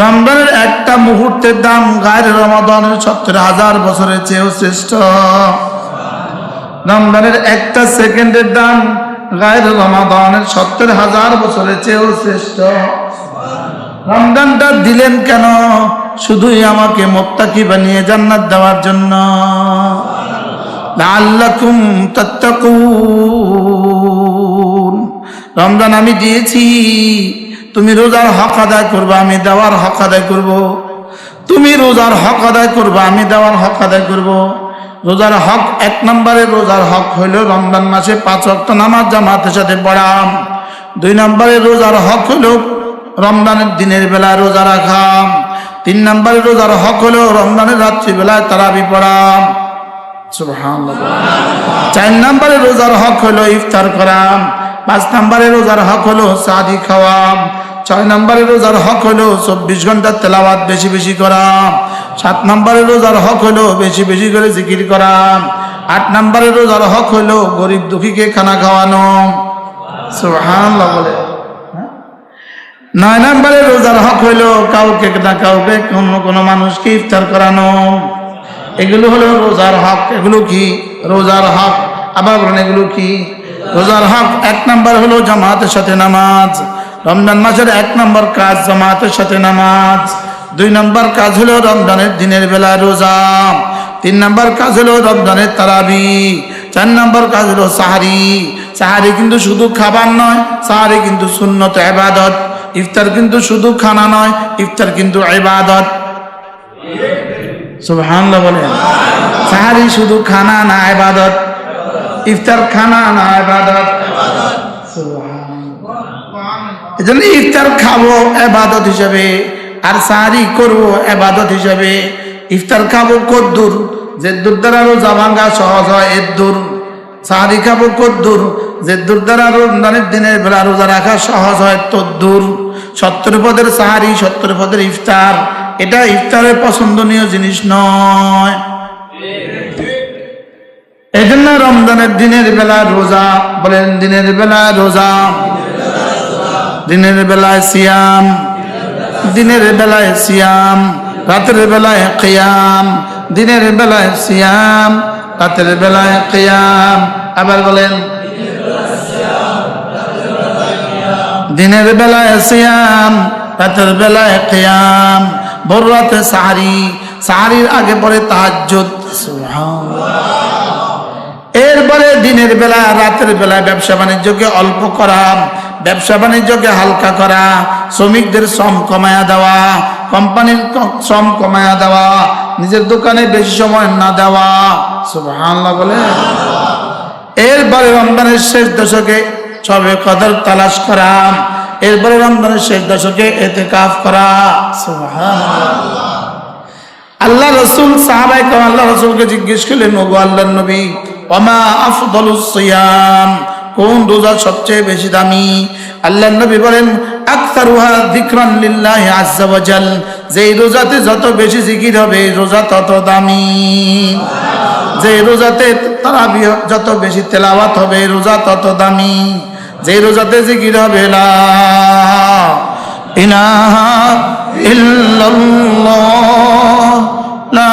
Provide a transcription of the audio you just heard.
রমজানের একটা মুহূর্তের দাম গায়ের রমাদানের সত্তর হাজার বছরের চেয়েও শ্রেষ্ঠ। রমজানের একটা সেকেন্ডের দাম গায়ের রমাদানের সত্তর হাজার বছরের চেয়েও শ্রেষ্ঠ। রমজানটা দিলেন কেন? শুধুই আমাকে মোত্তাকি বানিয়ে জান্নাত দেওয়ার জন্য। লাআল্লাকুম তাত্তাকুন। রমজান আমি দিয়েছি তুমি রোজার হক আদায় করবে, আমি দেওয়ার হক আদায় করব। তুমি রোজার হক আদায় করবে, আমি দেওয়ার হক আদায় করব। রোজার হক এক নম্বরে, রোজার হক হইল রমজান মাসে পাঁচ অক্ট নামাজ, জামাতের সাথে পড়াম দুই নম্বরে, রোজার হক হইল রমজানের দিনের বেলা রোজা রাখা। তিন নম্বরে, রোজার হক হলো রমজানের রাত্রিবেলায় তারাবি পড়াম। চার নম্বরে, রোজার হক হলো ইফতার করাম পাঁচ নম্বরে রোজার হক হলো সাদি খাওয়াম, ছয় নম্বরে রোজার হক হলো চব্বিশ ঘণ্টা তেলাওয়াত বেশি বেশি করাম, সাত নম্বরে রোজার হক হলো বেশি বেশি করে জিকির করাম, আট নম্বরে রোজার হক হলো গরিব দুঃখীকে খানা খাওয়ানো? নয় নম্বরে রোজার হক হইল কাউকে না কাউকে কোনো কোনো মানুষকে ইফতার করানো। এগুলো হলো রোজার হক। এগুলো কি? রোজার হক। আবার এগুলো কি? রোজার হক এক নাম্বার হলো জামাতের সাথে নামাজ। রমজান মাসের এক নম্বর কাজ জামাতের সাথে নামাজ। দুই নম্বর কাজ হলো রমজানের দিনের বেলা রোজা। তিন নম্বর কাজ হলো রমজানের তারাবি। চার নম্বর কাজ হলো সাহারি। সাহারি কিন্তু শুধু খাবার নয়, সাহারি কিন্তু শূন্যত এবাদত ইফতার কিন্তু শুধু খানা নয়, ইফতার কিন্তু এবাদত সুবহানাল্লাহ বলেন। সাহারি শুধু খানা না ইবাদত। ইফতার খানা না ইবাদত? এজন্য ইফতার খাব এবাদত হিসাবে আর সাহারি করব এবাদত হিসাবে। ইফতার খাব কদ্দুর যে দূর দ্বারা রোজা ভাঙ্গা সহজ হয় এর দূর সাহারি খাব কদ্দুর যে দূর দ্বারা রমজানের দিনের বেলা রোজা রাখা সহজ হয় তদ্দুর। সত্তর পদের সাহারি সত্তর পদের ইফতার এটা ইফতারের পছন্দনীয় জিনিস নয়। এই জন্য রমজানের দিনের বেলা রোজা বলেন, দিনের বেলা রোজা। দিনের বেলায় সিয়াম, দিনের বেলায় সিয়াম, রাতের বেলায় কিয়াম, দিনের বেলায় সিয়াম, রাতের বেলায় কিয়াম। আবার বলেন, দিনের বেলায় সিয়াম, রাতের বেলায় কিয়াম, ভোর রাতে সাহারি। সাহারির আগে পরে তাহাজ্জুদ। এরপরে দিনের বেলা, রাতের বেলা ব্যবসা বাণিজ্যকে অল্প করা, ব্যবসা বাণিজ্যকে হালকা করা, শ্রমিকদের শ্রম কমায়া দেওয়া, কোম্পানির শ্রম কমায়া দেওয়া, নিজের দোকানে বেশি সময় না দেওয়া। সুবহানাল্লাহ বলে। এরপরে রমজানের শেষ দশকে সবে কদর তালাশ করা, এরপরে রমজানের শেষ দশকে এতে কাফ করা আল্লাহ রসুল সাহাবাই আল্লাহ রসুলকে জিজ্ঞেস করলেন, ওগো আল্লাহ নবী ওমা আফদলুসিয়াম কোন রোজা সবচেয়ে বেশি দামি? আল্লাহ নবী বলেন আকতারুহা যিকরান লিল্লাহি ওয়া যেই রোজাতে যত বেশি জিকির হবে, রোজা তত দামি। যে রোজাতে তারাবি যত বেশি তেলাওয়াত হবে, রোজা তত দামি। যে রোজাতে জিকির হবে, লা ইলাহা ইল্লাল্লাহ, লা